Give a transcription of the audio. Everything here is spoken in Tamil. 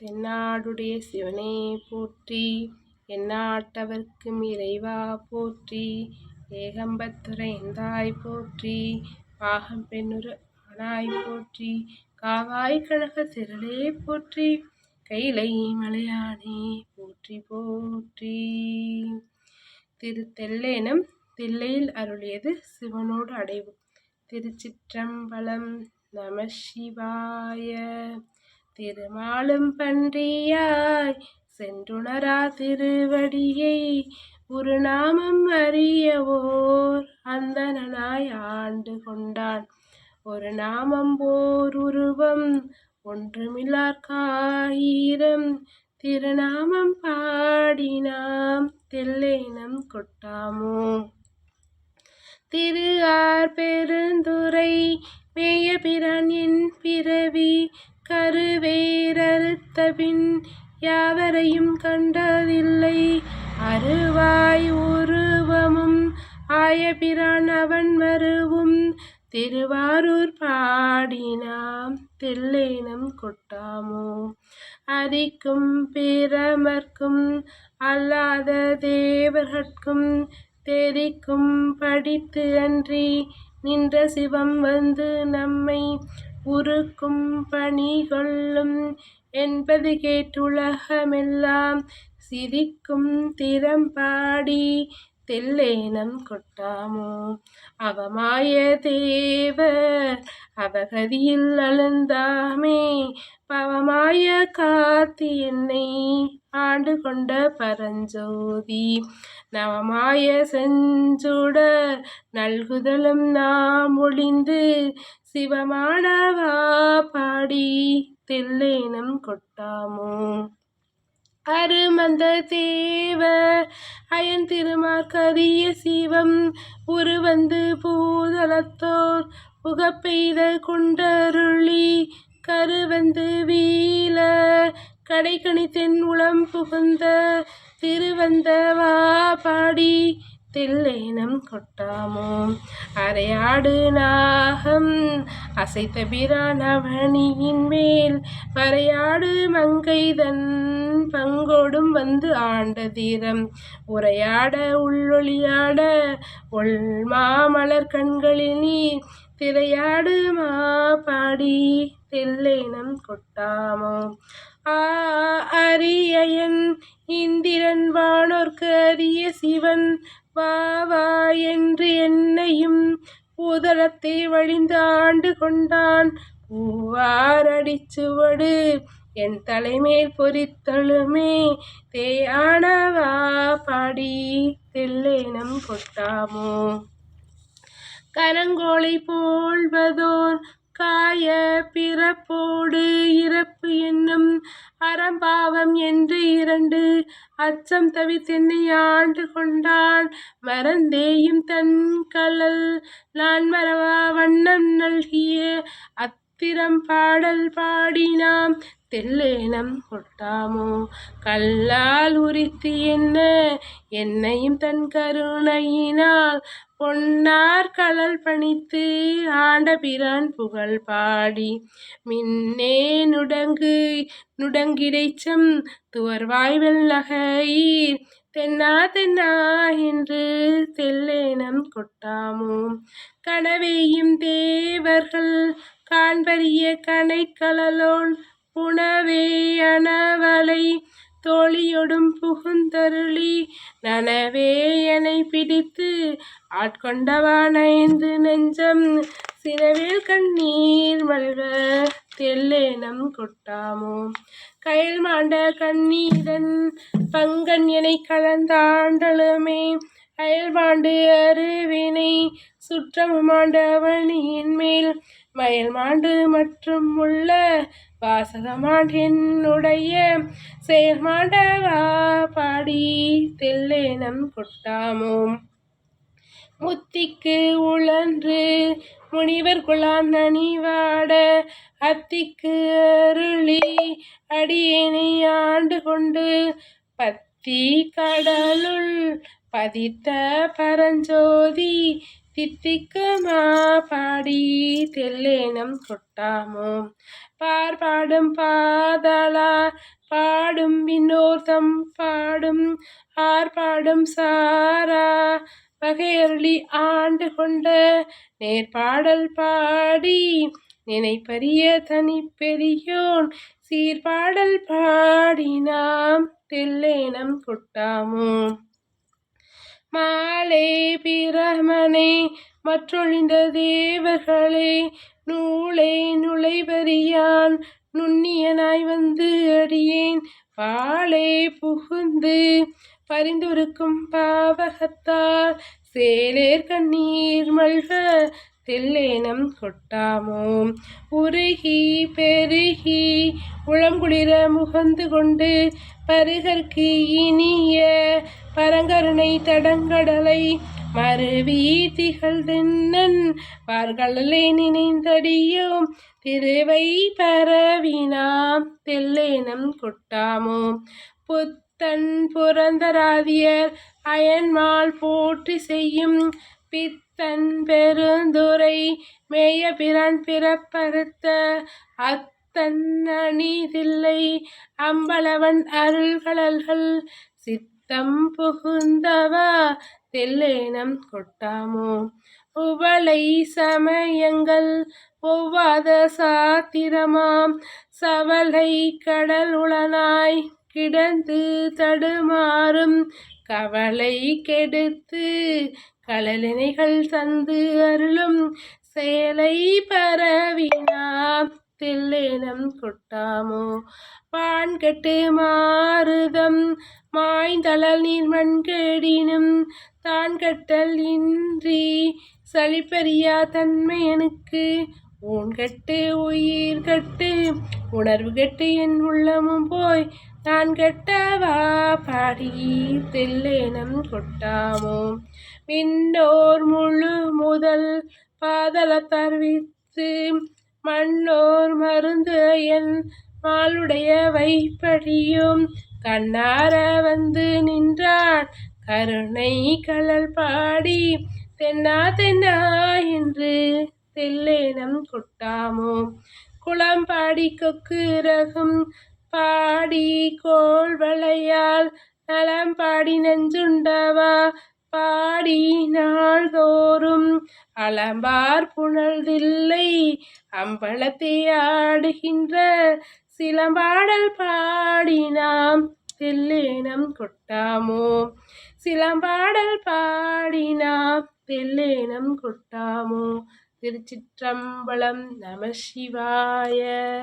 தென்னாடுடைய சிவனே போற்றி எந்நாட்டவர்க்கும் இறைவா போற்றி ஏகம்பத்துரை எந்தாய் போற்றி பாகம் பெண்ணுரு ஆனாய் போற்றி காவாய் கழக திரளே போற்றி கைலை மலையானே போற்றி போற்றி. திருத்தெல்லேனம் தில்லையில் அருளியது சிவனோடு அடைவு. திருச்சிற்றம்பலம் நம சிவாய. திருமாலும் பன்றியாய் சென்றுணரா திருவடியை ஒரு நாமம் அறியவோர் அந்தனாய் ஆண்டு கொண்டான். ஒரு நாமம் போர் உருவம் ஒன்றுமில்லார்காயிரம். திருநாமம் பாடினாம் தெல்லேனம் கொட்டாமோ? திரு ஆர் பெருந்துரை மேய பிரான் என் பிறவி கருவேரறுத்தபின் யாவரையும் கண்டதில்லை. அருவாய் உருவமும் ஆயபிரான் அவன் மருவும் திருவாரூர் பாடினாம். தெல்லேனம் கொட்டாமோ? அரிக்கும் பிரமர்க்கும் அல்லாத தேவர்கட்கும் தெரிக்கும் படித்து அன்றி நின்ற சிவம் வந்து நம்மை உருக்கும் பணி கொள்ளும் என்பது கேட்டுலகமெல்லாம் சிரிக்கும் திறம்பாடி தெல்லேனம் கொட்டாமோ? அவமாய தேவர் அவகதியில் அழுந்தாமே பவமாய காத்தி என்னை ஆண்டு கொண்ட பரஞ்சோதி. நவமாய செஞ்சுட நல்குதலும் நாம் ஒளிந்து சிவமானவா? பாடி தெல்லேனம் கொட்டாமோ? அருமந்த தேவ அயன் திருமார்கரிய சிவம் உருவந்து பூதலத்தோர் புகப்பெய்த குண்டருளி கருவந்து வீல கடைக்கணி தென் உளம் புகுந்த திருவந்தவா பாடி தில்லேனம் கொட்டாமோ? அரையாடு நாகம் அசைத்த பிரான் அவனியின் மேல். வரையாடு மங்கைதன் பங்கோடும் வந்து ஆண்ட தீரம். உரையாட உள்ளொளியாட ஒள் மாமலர் கண்களில் திரையாடு மா பாடி தில்லேனம் கொட்டாமோ? தெளிந்தாண்டு வழிந்து ஆண்டு கொண்டான். பூவாரடிச்சுவடு. என் தலைமேல் பொறித்தழுமே. தேயானவா பாடி தெல்லேனம் கொட்டாமோ. கரங்கோலை போல்வதோர் காய பிறப்போடு. இறப்பு என்னும் அறம்பாவம் என்று இரண்டு அச்சம் தவித்தென்னை ஆண்டு கொண்டான் மறந்தேயும் தன் கலல் நான் மறவா வண்ணம் நல்கிய அத்திரம் பாடல் பாடினாம். தெல்லேனம் கொட்டாமோ? கல்லால் உரித்து என்ன? என்னையும் தன் கருணையினால் பொன்னார் கலல் பணித்து ஆண்ட பிரான் புகழ் பாடி. மின்னே நுடங்கு நுடங்கிடைச்சம் துவர்வாய் நகையீர் தென்னா தென்னா என்று தெல்லேனம் கொட்டாமோ? கனவேயும் தேவர்கள் காண்பறிய கனைக்கலலோன் புனவே அனவலை தோழியொடும் புகுந்தருளி நனவே எனை பிடித்து ஆட்கொண்டவா நெஞ்சம். சினவேல் கண்ணீர் மல்க தெல்லேனம் கொட்டாமோ? கயல் மாண்ட கண்ணீரன் பங்கன் எனை கலந்தாண்டலுமே. அயல்மாண்டு அருவினை சுற்றமுமாண்டவனியின் மேல். மயில் மாண்டு மற்றும் உள்ள வாசகமாண்ட் என்னுடைய செயல்மாண்டவா பாடி தெல்லேனம் கொட்டாமோ முத்திக்கு உழன்று முனிவர் குலாம் நனிவாட அத்திக்கு அருளி அடியேனை ஆண்டு கொண்டு பத்தி கடலுள் பதித்த பரஞ்சோதி தித்திக்குமா பாடி தெல்லேனம் கொட்டாமோ பார்பாடும் பாதலா பாடும் வினோதம் பாடும் ஆர் பாடும் சாரா. பகையருளி ஆண்டு கொண்ட நேர்பாடல் பாடி நினைப்பரிய தனி பெரியோன் சீர்பாடல் பாடினாம் தெல்லேனம் கொட்டாமோ மாலே பிரமனே மற்றொழிந்த தேவர்களே நூலே நுழைவறியான் நுண்ணியனாய் வந்து அடியேன். பாலே புகுந்து பரிந்துருக்கும் பாவகத்தால் சேலேர் கண்ணீர் மல்க தெல்லேனம் கொட்டாமோ? உருகி பெருகி உளங்குளிர முகந்து கொண்டு பருகற்கு இனிய பரங்கருணை தடங்கடலை மறுவி திகழ்தென்னன் வார்கடலை நினைந்தடியோம். திருவை பரவினாம் தெல்லேனம் கொட்டாமோ. புத்தன் புரந்தராதியர் அயன்மால் போற்றி செய்யும் பித்தன் பெருந்துரை மேய பிரான் பிறப்பறுத்த அத் தன்னணிதில்லை அம்பலவன் அருள்களல்கள் சித்தம் புகுந்தவா தெல்லேனம் கொட்டாமோ? உவளை சமயங்கள் ஒவ்வாத சாத்திரமாம். சவலை கடல் உளனாய் கிடந்து தடுமாறும். கவலை கெடுத்து கலலினைகள் தந்து அருளும். சேலை பரவினாம். தெல்லேனம் கொட்டாமோ? பான்கட்டு மாறுதம் மாய்ந்தளல் நீர்மண் தான் கட்டல் இன்றி சளிப்பறியா தன்மையனுக்கு ஊன் கட்டு உயிர் கட்டு உணர்வு கட்டு என் உள்ளமும் போய் நான் கட்டவா? பாடி தெல்லேனம் கொட்டாமோ? விண்ணோர் முழு முதல் பாதலத்தார் வித்து மண்ணோர் மருந்து என் மாளுடைய வைப்படியும் கண்ணார வந்து நின்றான் கருணை கலல் பாடி. தென்னா தென்னா என்று தெல்லேனம் கொட்டாமோ? குளம் பாடி கொக்கு ரகும் பாடி கோள் வளையால் நலம் பாடி நெஞ்சுண்டவா? பாடி நாள்தோறும் அலம்பார் புணர்தில்லை அம்பலத்தை ஆடுகின்ற சிலம்பாடல் பாடினாம். தெல்லேனம் கொட்டாமோ? சிலம்பாடல் பாடினாம். தெல்லேனம் கொட்டாமோ? திருச்சிற்றம்பலம் நம சிவாய.